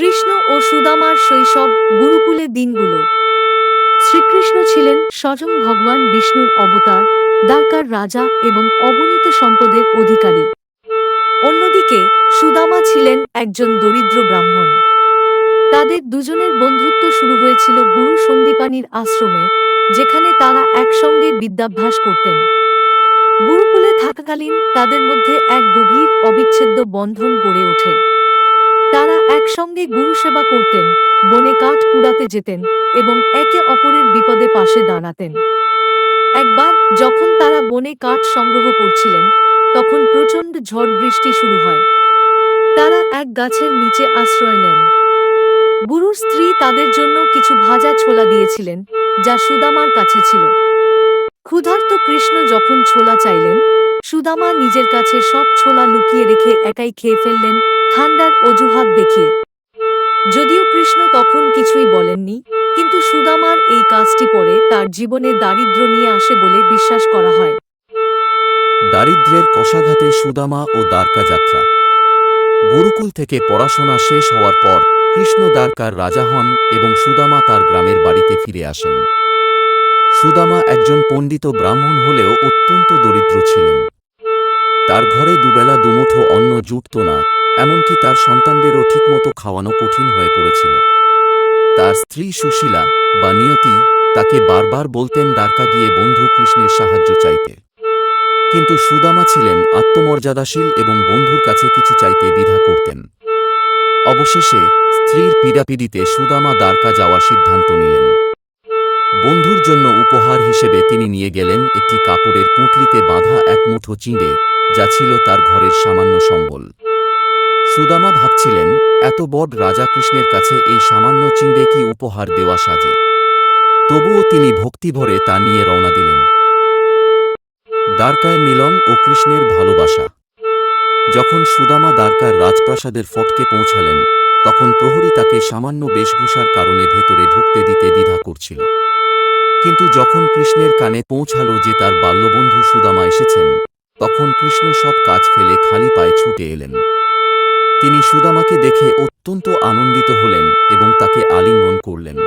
কৃষ্ণ ও সুদামার শৈশব গুরুকুলে দিনগুলো। শ্রীকৃষ্ণ ছিলেন স্বয়ং ভগবান বিষ্ণুর অবতার দ্বারকার রাজা এবং অগণিত সম্পদের অধিকারী। অন্যদিকে সুদামা ছিলেন একজন দরিদ্র ব্রাহ্মণ। তাদের দুজনের বন্ধুত্ব শুরু হয়েছিল গুরু সন্দীপানির আশ্রমে, যেখানে তারা একসঙ্গে বিদ্যাভ্যাস করতেন। গুরুকুলে থাকাকালীন তাদের মধ্যে এক গভীর অবিচ্ছেদ্য বন্ধন গড়ে ওঠে। একসঙ্গে গুরুসেবা করতেন, বনে কাঠ কুড়াতে যেতেন এবং একে অপরের বিপদে পাশে দাঁড়াতেন। একবার যখন তারা বনে কাঠ সংগ্রহ করছিলেন, তখন প্রচণ্ড ঝড় বৃষ্টি শুরু হয়। তারা এক গাছের নিচে আশ্রয় নেন। গুরুর স্ত্রী তাদের জন্য কিছু ভাজা ছোলা দিয়েছিলেন, যা সুদামার কাছে ছিল। ক্ষুধার্ত কৃষ্ণ যখন ছোলা চাইলেন, সুদামা নিজের কাছে সব ছোলা লুকিয়ে রেখে একাই খেয়ে ফেললেন, ঠান্ডার অজুহাত দেখিয়ে। যদিও কৃষ্ণ তখন কিছুই বলেননি, কিন্তু সুদামার এই কাজটি পরে তার জীবনে দারিদ্র নিয়ে আসে বলে বিশ্বাস করা হয়। দারিদ্র্যের কষাঘাতে সুদামা ও দ্বারকা যাত্রা। গুরুকুল থেকে পড়াশোনা শেষ হওয়ার পর কৃষ্ণ দ্বারকার রাজা হন এবং সুদামা তার গ্রামের বাড়িতে ফিরে আসেন। সুদামা একজন পণ্ডিত ব্রাহ্মণ হলেও অত্যন্ত দরিদ্র ছিলেন। তার ঘরে দুবেলা দুমুঠো অন্ন জুটত না এমনকি তার সন্তানদেরও ঠিকমতো খাওয়ানো কঠিন হয়ে পড়েছিল। তার স্ত্রী সুশীলা, বা নিয়তি, তাকে বারবার বলতেন দ্বারকা গিয়ে বন্ধু কৃষ্ণের সাহায্য চাইতে। কিন্তু সুদামা ছিলেন আত্মমর্যাদাশীল এবং বন্ধুর কাছে কিছু চাইতে দ্বিধা করতেন। অবশেষে স্ত্রীর পীড়াপিড়িতে সুদামা দ্বারকা যাওয়ার সিদ্ধান্ত নিলেন। বন্ধুর জন্য উপহার হিসেবে তিনি নিয়ে গেলেন একটি কাপড়ের পুঁটলিতে বাঁধা এক মুঠো চিঁড়ে, যা ছিল তার ঘরের সামান্য সম্বল। সুদামা ভাবছিলেন, এত বড় রাজা কৃষ্ণের কাছে এই সামান্য চিংড়ে কি উপহার দেওয়া সাজে? তবুও তিনি ভক্তিভরে তা নিয়ে রওনা দিলেন। দ্বারকায় মিলন ও কৃষ্ণের ভালোবাসা। যখন সুদামা দ্বারকার রাজপ্রাসাদের ফটকে পৌঁছালেন, তখন প্রহরী তাকে সামান্য বেশভূষার কারণে ভেতরে ঢুকতে দিতে দ্বিধা করছিল। কিন্তু যখন কৃষ্ণের কানে পৌঁছালো যে তার বাল্যবন্ধু সুদামা এসেছেন, তখন কৃষ্ণ সব কাজ ফেলে খালি পায়ে ছুটে এলেন। তিনি সুদামাকে দেখে অত্যন্ত আনন্দিত হলেন এবং তাকে আলিঙ্গন করলেন।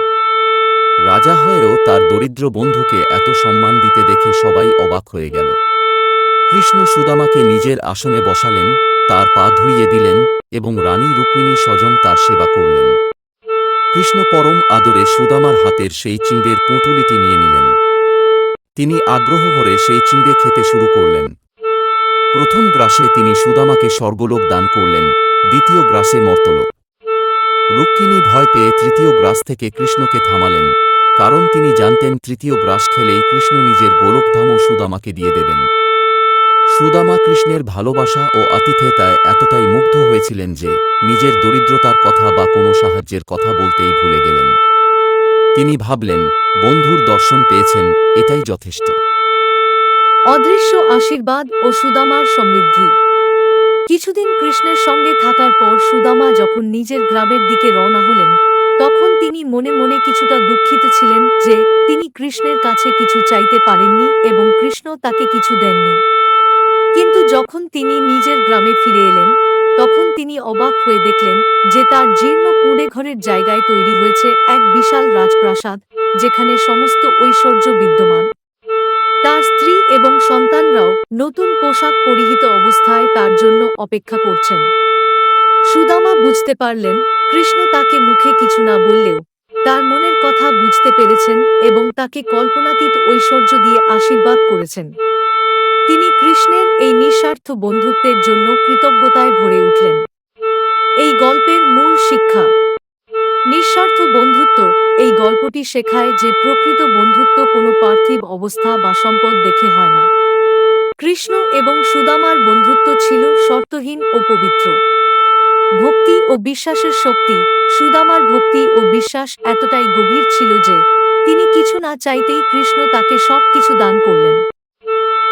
রাজা হয়েও তার দরিদ্র বন্ধুকে এত সম্মান দিতে দেখে সবাই অবাক হয়ে গেল। কৃষ্ণ সুদামাকে নিজের আসনে বসালেন, তার পা ধুইয়ে দিলেন এবং রানী রুক্মিণী স্বজং তার সেবা করলেন। কৃষ্ণ পরম আদরে সুদামার হাতের সেই চিঁড়ের পুঁটুলিটি নিয়ে নিলেন। তিনি আগ্রহ ভরে সেই চিঁড়ে খেতে শুরু করলেন। প্রথম গ্রাসে তিনি সুদামাকে স্বর্গলোক দান করলেন দ্বিতীয় গ্রাসে মর্তলোক। রুক্মিণী ভয় পেয়ে তৃতীয় গ্রাস থেকে কৃষ্ণকে থামালেন, কারণ তিনি জানতেন তৃতীয় গ্রাস খেলেই কৃষ্ণ নিজের গোলকধামও সুদামাকে দিয়ে দেবেন। সুদামা কৃষ্ণের ভালোবাসা ও আতিথেয়তায় এতটাই মুগ্ধ হয়েছিলেন যে নিজের দরিদ্রতার কথা বা কোনো সাহায্যের কথা বলতেই ভুলে গেলেন। তিনি ভাবলেন, বন্ধুর দর্শন পেয়েছেন, এটাই যথেষ্ট। অদৃশ্য আশীর্বাদ ও সুদামার সমৃদ্ধি। কিছুদিন কৃষ্ণের সঙ্গে থাকার পর সুদামা যখন নিজের গ্রামের দিকে রওনা হলেন, তখন তিনি মনে মনে কিছুটা দুঃখিত ছিলেন যে তিনি কৃষ্ণের কাছে কিছু চাইতে পারেননি এবং কৃষ্ণ তাকে কিছু দেননি। কিন্তু যখন তিনি নিজের গ্রামে ফিরে এলেন, তখন তিনি অবাক হয়ে দেখলেন যে তার জীর্ণ কুঁড়ে ঘরের জায়গায় তৈরি হয়েছে এক বিশাল রাজপ্রাসাদ, যেখানে সমস্ত ঐশ্বর্য বিদ্যমান। এবং সন্তানরাও নতুন পোশাক পরিহিত অবস্থায় তার জন্য অপেক্ষা করছেন। সুদামা বুঝতে পারলেন, কৃষ্ণ তাকে মুখে কিছু না বললেও তার মনের কথা বুঝতে পেরেছেন এবং তাকে কল্পনাতীত ঐশ্বর্য দিয়ে আশীর্বাদ করেছেন। তিনি কৃষ্ণের এই নিঃস্বার্থ বন্ধুত্বের জন্য কৃতজ্ঞতায় ভরে উঠলেন। এই গল্পের মূল শিক্ষা নিঃস্বার্থ বন্ধুত্ব। এই গল্পটি শেখায় যে প্রকৃত বন্ধুত্ব কোনো পার্থিব অবস্থা বা সম্পদ দেখে হয় না। কৃষ্ণ এবং সুদামার বন্ধুত্ব ছিল শর্তহীন ও পবিত্র। ভক্তি ও বিশ্বাসের শক্তি। সুদামার ভক্তি ও বিশ্বাস এতটাই গভীর ছিল যে, তিনি কিছু না চাইতেই কৃষ্ণ তাকে সব কিছু দান করলেন।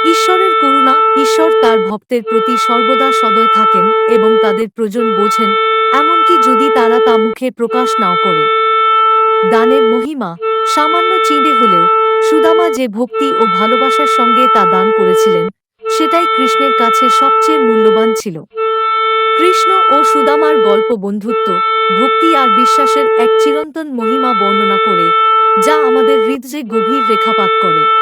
ঈশ্বরের করুণা, ঈশ্বর তার ভক্তের প্রতি সর্বদা সদয় থাকেন এবং তাদের প্রয়োজন বোঝেন যদি তারা তা মুখে প্রকাশ নাও করে। দানের মহিমা সামান্য চিঁড়ে হলেও সুদামা যে ভক্তি ও ভালোবাসার সঙ্গে তা দান করেছিলেন, সেটাই কৃষ্ণের কাছে সবচেয়ে মূল্যবান ছিল। কৃষ্ণ ও সুদামার গল্প বন্ধুত্ব, ভক্তি আর বিশ্বাসের এক চিরন্তন মহিমা বর্ণনা করে, যা আমাদের হৃদয়ে গভীর রেখাপাত করে।